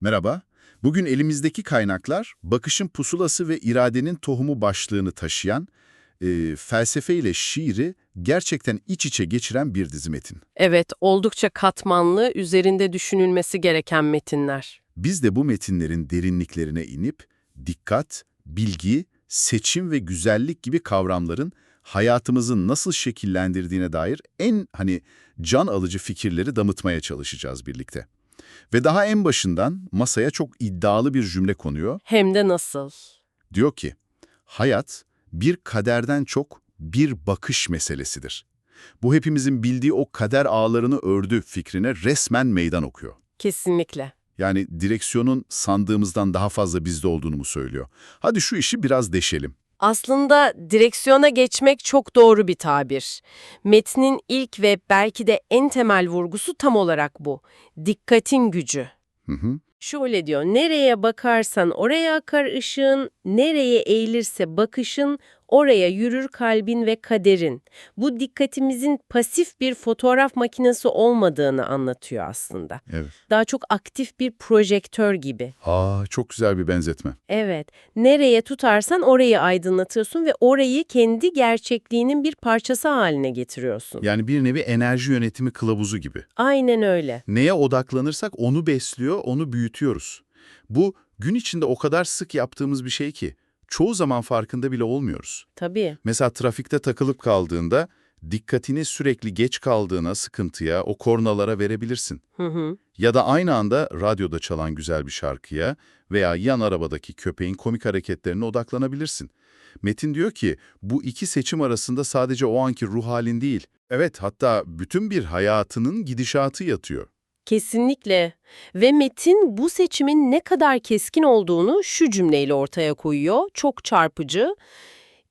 Merhaba. Bugün elimizdeki kaynaklar bakışın pusulası ve iradenin tohumu başlığını taşıyan, e, felsefe ile şiiri gerçekten iç içe geçiren bir dizi metin. Evet, oldukça katmanlı, üzerinde düşünülmesi gereken metinler. Biz de bu metinlerin derinliklerine inip dikkat, bilgi, seçim ve güzellik gibi kavramların hayatımızı nasıl şekillendirdiğine dair en hani can alıcı fikirleri damıtmaya çalışacağız birlikte. Ve daha en başından masaya çok iddialı bir cümle konuyor. Hem de nasıl? Diyor ki, hayat bir kaderden çok bir bakış meselesidir. Bu hepimizin bildiği o kader ağlarını ördü fikrine resmen meydan okuyor. Kesinlikle. Yani direksiyonun sandığımızdan daha fazla bizde olduğunu mu söylüyor? Hadi şu işi biraz deşelim. Aslında direksiyona geçmek çok doğru bir tabir. Metnin ilk ve belki de en temel vurgusu tam olarak bu. Dikkatin gücü. Hı hı. Şöyle diyor, nereye bakarsan oraya akar ışığın, nereye eğilirse bakışın, oraya yürür kalbin ve kaderin. Bu dikkatimizin pasif bir fotoğraf makinesi olmadığını anlatıyor aslında. Evet. Daha çok aktif bir projektör gibi. Aa, çok güzel bir benzetme. Evet, nereye tutarsan orayı aydınlatıyorsun ve orayı kendi gerçekliğinin bir parçası haline getiriyorsun. Yani bir nevi enerji yönetimi kılavuzu gibi. Aynen öyle. Neye odaklanırsak onu besliyor, onu büyütüyoruz. Bu gün içinde o kadar sık yaptığımız bir şey ki çoğu zaman farkında bile olmuyoruz. Tabii. Mesela trafikte takılıp kaldığında dikkatini sürekli geç kaldığına, sıkıntıya, o kornalara verebilirsin. Hı hı. Ya da aynı anda radyoda çalan güzel bir şarkıya veya yan arabadaki köpeğin komik hareketlerine odaklanabilirsin. Metin diyor ki bu iki seçim arasında sadece o anki ruh halin değil, evet hatta bütün bir hayatının gidişatı yatıyor. Kesinlikle. Ve Metin bu seçimin ne kadar keskin olduğunu şu cümleyle ortaya koyuyor. Çok çarpıcı.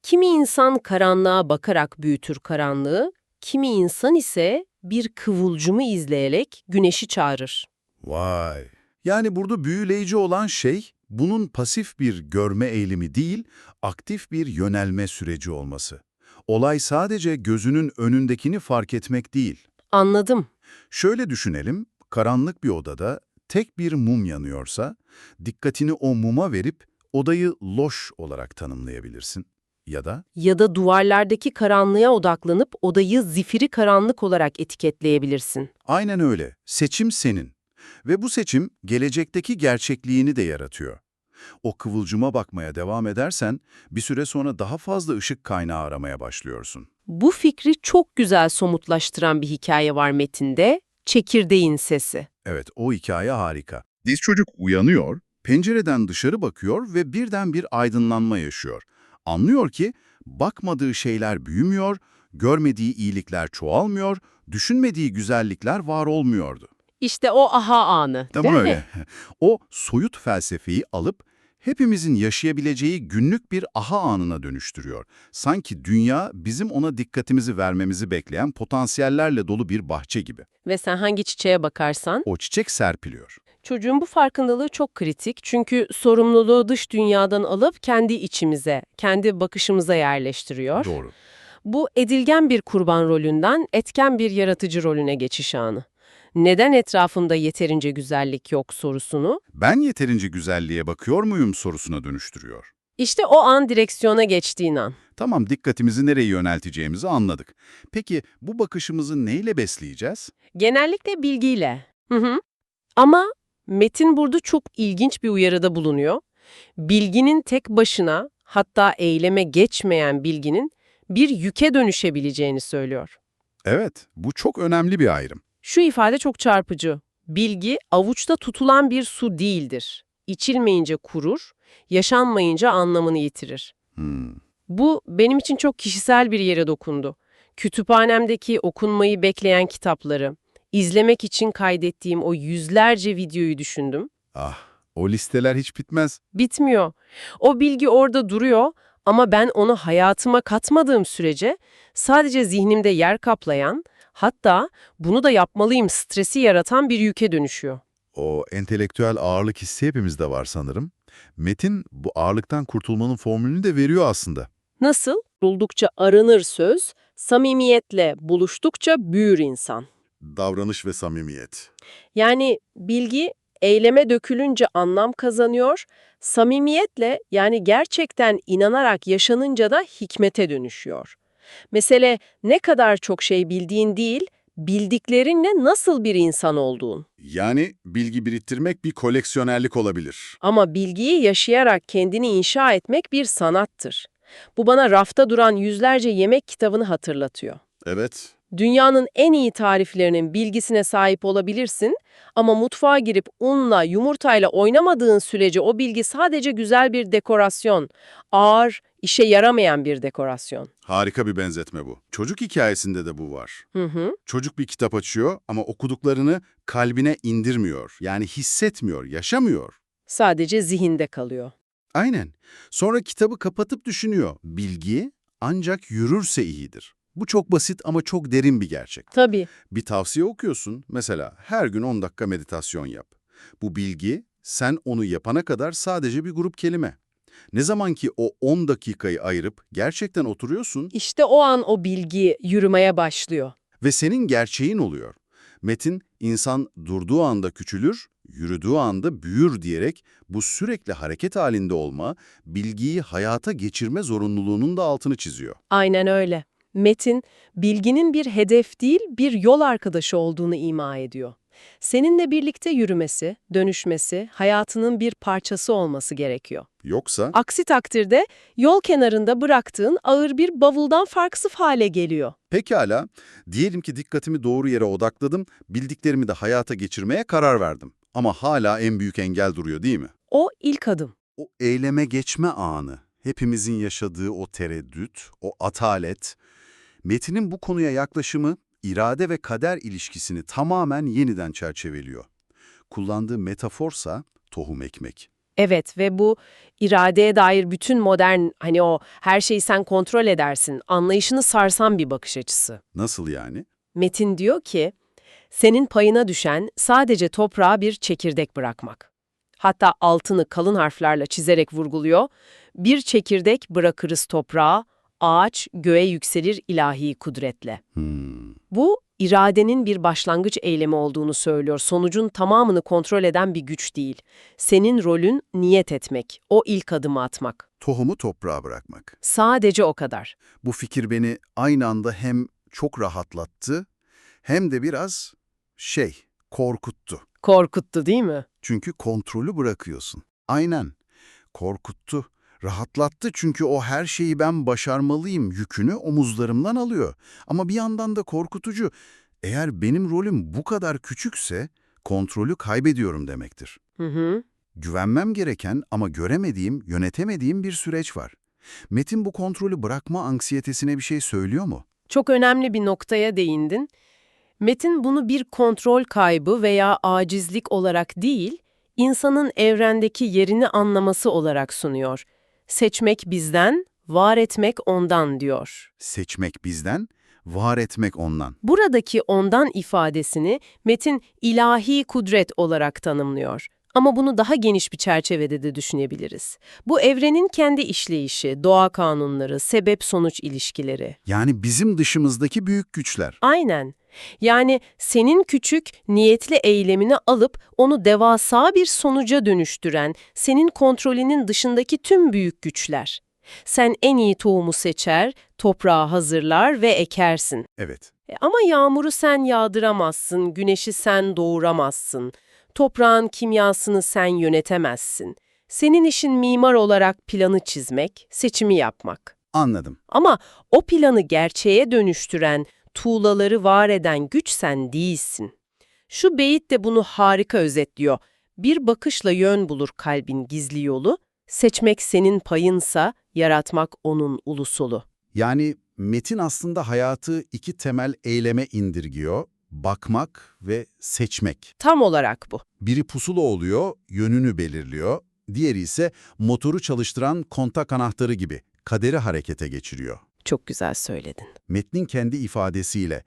Kimi insan karanlığa bakarak büyütür karanlığı, kimi insan ise bir kıvılcımı izleyerek güneşi çağırır. Vay! Yani burada büyüleyici olan şey, bunun pasif bir görme eğilimi değil, aktif bir yönelme süreci olması. Olay sadece gözünün önündekini fark etmek değil. Anladım. Şöyle düşünelim, karanlık bir odada tek bir mum yanıyorsa, dikkatini o muma verip odayı loş olarak tanımlayabilirsin. Ya da Ya da duvarlardaki karanlığa odaklanıp odayı zifiri karanlık olarak etiketleyebilirsin. aynen öyle, seçim senin. Ve bu seçim gelecekteki gerçekliğini de yaratıyor. O kıvılcıma bakmaya devam edersen, bir süre sonra daha fazla ışık kaynağı aramaya başlıyorsun. Bu fikri çok güzel somutlaştıran bir hikaye var metinde. Çekirdeğin sesi. Evet, o hikaye harika. Diz çocuk uyanıyor, pencereden dışarı bakıyor ve birden bir aydınlanma yaşıyor. Anlıyor ki bakmadığı şeyler büyümüyor, görmediği iyilikler çoğalmıyor, düşünmediği güzellikler var olmuyordu. İşte o aha anı. Tam değil mi? öyle. O soyut felsefeyi alıp hepimizin yaşayabileceği günlük bir aha anına dönüştürüyor. Sanki dünya bizim ona dikkatimizi vermemizi bekleyen potansiyellerle dolu bir bahçe gibi. Ve sen hangi çiçeğe bakarsan, O çiçek serpiliyor. çocuğun bu farkındalığı çok kritik. Çünkü sorumluluğu dış dünyadan alıp kendi içimize, kendi bakışımıza yerleştiriyor. Doğru. Bu edilgen bir kurban rolünden etken bir yaratıcı rolüne geçiş anı. Neden etrafında yeterince güzellik yok sorusunu, Ben yeterince güzelliğe bakıyor muyum sorusuna dönüştürüyor. işte o an direksiyona geçtiğin an. Tamam dikkatimizi nereye yönelteceğimizi anladık. Peki bu bakışımızı neyle besleyeceğiz? Genellikle bilgiyle. Hı hı. Ama Metin burada çok ilginç bir uyarıda bulunuyor. Bilginin tek başına, hatta eyleme geçmeyen bilginin bir yüke dönüşebileceğini söylüyor. Evet, bu çok önemli bir ayrım. Şu ifade çok çarpıcı. Bilgi avuçta tutulan bir su değildir. İçilmeyince kurur, yaşanmayınca anlamını yitirir. Hmm. Bu benim için çok kişisel bir yere dokundu. Kütüphanemdeki okunmayı bekleyen kitapları, izlemek için kaydettiğim o yüzlerce videoyu düşündüm. Ah, o listeler hiç bitmez. Bitmiyor. O bilgi orada duruyor ama ben onu hayatıma katmadığım sürece sadece zihnimde yer kaplayan, hatta bunu da yapmalıyım stresi yaratan bir yüke dönüşüyor. O entelektüel ağırlık hissi hepimizde var sanırım. Metin bu ağırlıktan kurtulmanın formülünü de veriyor aslında. Nasıl? Buldukça arınır söz, samimiyetle buluştukça büyür insan. Davranış ve samimiyet. Yani bilgi eyleme dökülünce anlam kazanıyor, samimiyetle yani gerçekten inanarak yaşanınca da hikmete dönüşüyor. Mesele ne kadar çok şey bildiğin değil, bildiklerinle nasıl bir insan olduğun. Yani bilgi biriktirmek bir koleksiyonerlik olabilir. Ama bilgiyi yaşayarak kendini inşa etmek bir sanattır. Bu bana rafta duran yüzlerce yemek kitabını hatırlatıyor. Evet. Dünyanın en iyi tariflerinin bilgisine sahip olabilirsin ama mutfağa girip unla, yumurtayla oynamadığın sürece o bilgi sadece güzel bir dekorasyon, ağır, işe yaramayan bir dekorasyon. Harika bir benzetme bu. Çocuk hikayesinde de bu var. Hı hı. Çocuk bir kitap açıyor ama okuduklarını kalbine indirmiyor. Yani hissetmiyor, yaşamıyor. Sadece zihinde kalıyor. Aynen. Sonra kitabı kapatıp düşünüyor. Bilgi ancak yürürse iyidir. Bu çok basit ama çok derin bir gerçek. Tabii. Bir tavsiye okuyorsun. Mesela her gün 10 dakika meditasyon yap. Bu bilgi sen onu yapana kadar sadece bir grup kelime. Ne zaman ki o 10 dakikayı ayırıp gerçekten oturuyorsun İşte o an o bilgi yürümeye başlıyor. ve senin gerçeğin oluyor. Metin, insan durduğu anda küçülür, yürüdüğü anda büyür diyerek bu sürekli hareket halinde olma, bilgiyi hayata geçirme zorunluluğunun da altını çiziyor. Aynen öyle. Metin, bilginin bir hedef değil, bir yol arkadaşı olduğunu ima ediyor. Seninle birlikte yürümesi, dönüşmesi, hayatının bir parçası olması gerekiyor. Yoksa Aksi takdirde yol kenarında bıraktığın ağır bir bavuldan farksız hale geliyor. pekala, diyelim ki dikkatimi doğru yere odakladım, bildiklerimi de hayata geçirmeye karar verdim. Ama hala en büyük engel duruyor değil mi? O ilk adım. O eyleme geçme anı, hepimizin yaşadığı o tereddüt, o atalet, Metin'in bu konuya yaklaşımı irade ve kader ilişkisini tamamen yeniden çerçeveliyor. Kullandığı metaforsa tohum ekmek. Evet ve bu iradeye dair bütün modern hani o her şeyi sen kontrol edersin anlayışını sarsan bir bakış açısı. Nasıl yani? Metin diyor ki, senin payına düşen sadece toprağa bir çekirdek bırakmak. Hatta altını kalın harflerle çizerek vurguluyor. Bir çekirdek bırakırız toprağa, ağaç göğe yükselir ilahi kudretle. Hmm. Bu, iradenin bir başlangıç eylemi olduğunu söylüyor. Sonucun tamamını kontrol eden bir güç değil. Senin rolün niyet etmek, o ilk adımı atmak. Tohumu toprağa bırakmak. Sadece o kadar. Bu fikir beni aynı anda hem çok rahatlattı hem de biraz şey, korkuttu. Korkuttu değil mi? Çünkü kontrolü bırakıyorsun. Aynen. Korkuttu. Rahatlattı çünkü o her şeyi ben başarmalıyım yükünü omuzlarımdan alıyor. Ama bir yandan da korkutucu. Eğer benim rolüm bu kadar küçükse kontrolü kaybediyorum demektir. Hı hı. Güvenmem gereken ama göremediğim, yönetemediğim bir süreç var. Metin bu kontrolü bırakma anksiyetesine bir şey söylüyor mu? Çok önemli bir noktaya değindin. Metin bunu bir kontrol kaybı veya acizlik olarak değil, insanın evrendeki yerini anlaması olarak sunuyor. Seçmek bizden, var etmek ondan diyor. Seçmek bizden, var etmek ondan. Buradaki ondan ifadesini Metin ilahi kudret olarak tanımlıyor. Ama bunu daha geniş bir çerçevede de düşünebiliriz. Bu evrenin kendi işleyişi, doğa kanunları, sebep-sonuç ilişkileri. Yani bizim dışımızdaki büyük güçler. Aynen. Yani senin küçük, niyetli eylemini alıp onu devasa bir sonuca dönüştüren, senin kontrolünün dışındaki tüm büyük güçler. Sen en iyi tohumu seçer, toprağı hazırlar ve ekersin. Evet. E ama yağmuru sen yağdıramazsın, güneşi sen doğuramazsın. Toprağın kimyasını sen yönetemezsin. Senin işin mimar olarak planı çizmek, seçimi yapmak. Anladım. Ama o planı gerçeğe dönüştüren, tuğlaları var eden güç sen değilsin. Şu beyit de bunu harika özetliyor. Bir bakışla yön bulur kalbin gizli yolu, seçmek senin payınsa, yaratmak onun ulusulu. Yani metin aslında hayatı iki temel eyleme indirgiyor. Bakmak ve seçmek. Tam olarak bu. Biri pusula oluyor, yönünü belirliyor. Diğeri ise motoru çalıştıran kontak anahtarı gibi kaderi harekete geçiriyor. Çok güzel söyledin. Metnin kendi ifadesiyle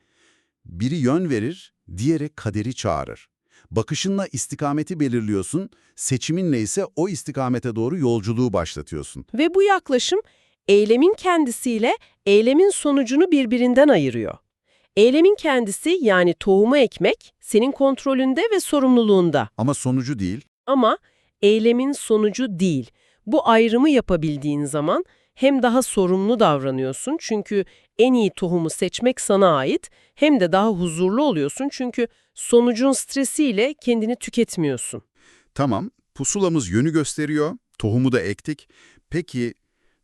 biri yön verir, diğeri kaderi çağırır. Bakışınla istikameti belirliyorsun, seçiminle ise o istikamete doğru yolculuğu başlatıyorsun. Ve bu yaklaşım eylemin kendisiyle eylemin sonucunu birbirinden ayırıyor. Eylemin kendisi yani tohumu ekmek senin kontrolünde ve sorumluluğunda. Ama sonucu değil. Ama eylemin sonucu değil. Bu ayrımı yapabildiğin zaman hem daha sorumlu davranıyorsun çünkü en iyi tohumu seçmek sana ait hem de daha huzurlu oluyorsun çünkü sonucun stresiyle kendini tüketmiyorsun. Tamam, pusulamız yönü gösteriyor, tohumu da ektik. Peki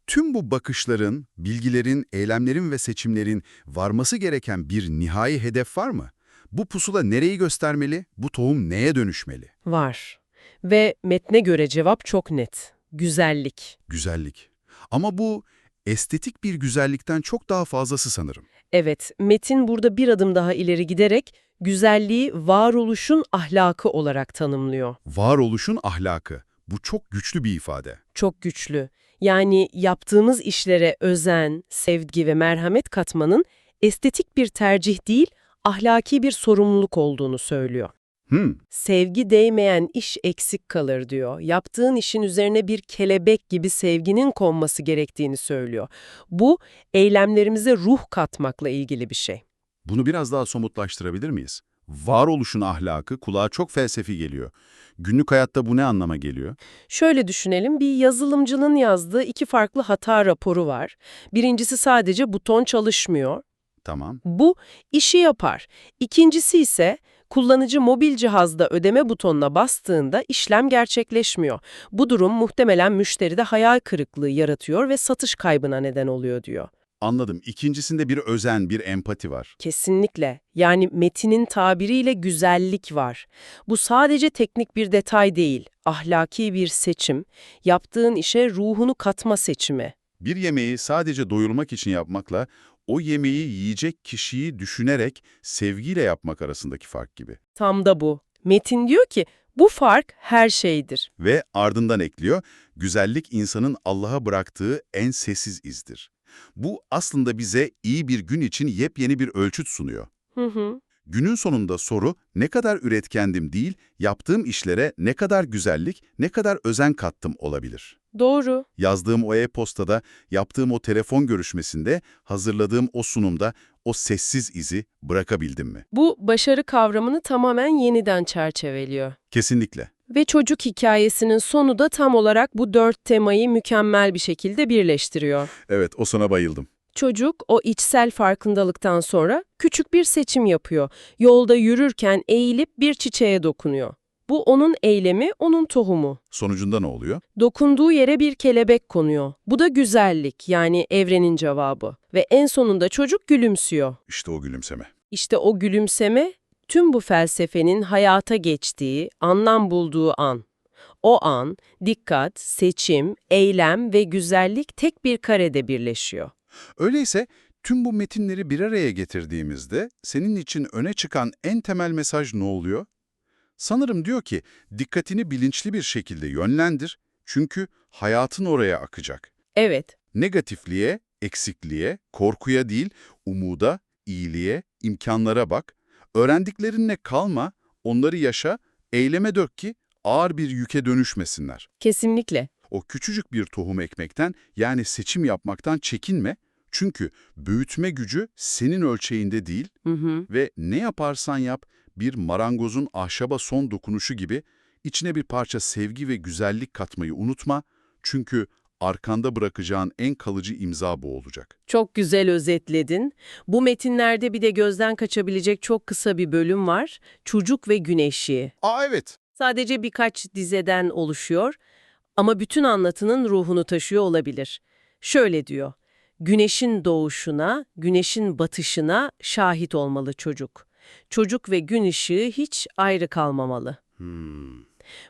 tüm bu bakışların, bilgilerin, eylemlerin ve seçimlerin varması gereken bir nihai hedef var mı? Bu pusula nereyi göstermeli, bu tohum neye dönüşmeli? Var. Ve metne göre cevap çok net. Güzellik. Güzellik. Ama bu estetik bir güzellikten çok daha fazlası sanırım. Evet, metin burada bir adım daha ileri giderek güzelliği varoluşun ahlakı olarak tanımlıyor. Varoluşun ahlakı. Bu çok güçlü bir ifade. Çok güçlü. Yani yaptığımız işlere özen, sevgi ve merhamet katmanın estetik bir tercih değil, ahlaki bir sorumluluk olduğunu söylüyor. Hmm, Sevgi değmeyen iş eksik kalır diyor. Yaptığın işin üzerine bir kelebek gibi sevginin konması gerektiğini söylüyor. Bu eylemlerimize ruh katmakla ilgili bir şey. bunu biraz daha somutlaştırabilir miyiz? Varoluşun ahlakı kulağa çok felsefi geliyor. Günlük hayatta bu ne anlama geliyor? Şöyle düşünelim, bir yazılımcının yazdığı iki farklı hata raporu var. Birincisi sadece buton çalışmıyor. Tamam. Bu işi yapar. İkincisi ise kullanıcı mobil cihazda ödeme butonuna bastığında işlem gerçekleşmiyor. Bu durum muhtemelen müşteride hayal kırıklığı yaratıyor ve satış kaybına neden oluyor diyor. Anladım. İkincisinde bir özen, bir empati var. Kesinlikle. Yani metinin tabiriyle güzellik var. Bu sadece teknik bir detay değil, ahlaki bir seçim, yaptığın işe ruhunu katma seçimi. Bir yemeği sadece doyurmak için yapmakla o yemeği yiyecek kişiyi düşünerek sevgiyle yapmak arasındaki fark gibi. Tam da bu. Metin diyor ki, bu fark her şeydir. Ve ardından ekliyor, güzellik insanın Allah'a bıraktığı en sessiz izdir. Bu aslında bize iyi bir gün için yepyeni bir ölçüt sunuyor. Hı hı. Günün sonunda soru ne kadar üretkendim değil, yaptığım işlere ne kadar güzellik, ne kadar özen kattım olabilir. Doğru. Yazdığım o e-postada, yaptığım o telefon görüşmesinde, hazırladığım o sunumda o sessiz izi bırakabildim mi? Bu başarı kavramını tamamen yeniden çerçeveliyor. Kesinlikle. Ve çocuk hikayesinin sonu da tam olarak bu dört temayı mükemmel bir şekilde birleştiriyor. Evet, o sona bayıldım. Çocuk o içsel farkındalıktan sonra küçük bir seçim yapıyor. Yolda yürürken eğilip bir çiçeğe dokunuyor. Bu onun eylemi, onun tohumu. Sonucunda ne oluyor? Dokunduğu yere bir kelebek konuyor. Bu da güzellik yani evrenin cevabı. Ve en sonunda çocuk gülümsüyor. İşte o gülümseme. İşte o gülümseme tüm bu felsefenin hayata geçtiği, anlam bulduğu an. O an dikkat, seçim, eylem ve güzellik tek bir karede birleşiyor. Öyleyse tüm bu metinleri bir araya getirdiğimizde senin için öne çıkan en temel mesaj ne oluyor? Sanırım diyor ki dikkatini bilinçli bir şekilde yönlendir çünkü hayatın oraya akacak. Evet, Negatifliğe, eksikliğe, korkuya değil, umuda, iyiliğe, imkanlara bak. Öğrendiklerinle kalma, onları yaşa, eyleme dök ki ağır bir yüke dönüşmesinler. kesinlikle. O küçücük bir tohum ekmekten yani seçim yapmaktan çekinme. Çünkü büyütme gücü senin ölçeğinde değil Hı hı. ve ne yaparsan yap bir marangozun ahşaba son dokunuşu gibi içine bir parça sevgi ve güzellik katmayı unutma. Çünkü arkanda bırakacağın en kalıcı imza bu olacak. Çok güzel özetledin. Bu metinlerde bir de gözden kaçabilecek çok kısa bir bölüm var. Çocuk ve güneşi. Aa evet. Sadece birkaç dizeden oluşuyor ama bütün anlatının ruhunu taşıyor olabilir. Şöyle diyor, güneşin doğuşuna, güneşin batışına şahit olmalı çocuk. Çocuk ve gün ışığı hiç ayrı kalmamalı. Hmm.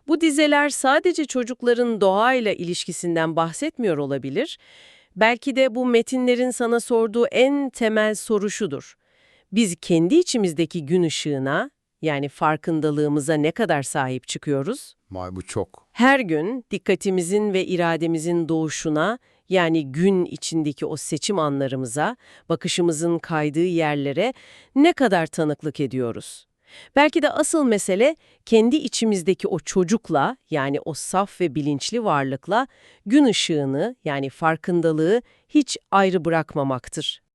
Bu dizeler sadece çocukların doğayla ilişkisinden bahsetmiyor olabilir. Belki de bu metinlerin sana sorduğu en temel soru şudur. Biz kendi içimizdeki gün ışığına, yani farkındalığımıza ne kadar sahip çıkıyoruz? Vay bu çok. Her gün dikkatimizin ve irademizin doğuşuna, yani gün içindeki o seçim anlarımıza, bakışımızın kaydığı yerlere ne kadar tanıklık ediyoruz? Belki de asıl mesele kendi içimizdeki o çocukla, yani o saf ve bilinçli varlıkla gün ışığını, yani farkındalığı hiç ayrı bırakmamaktır.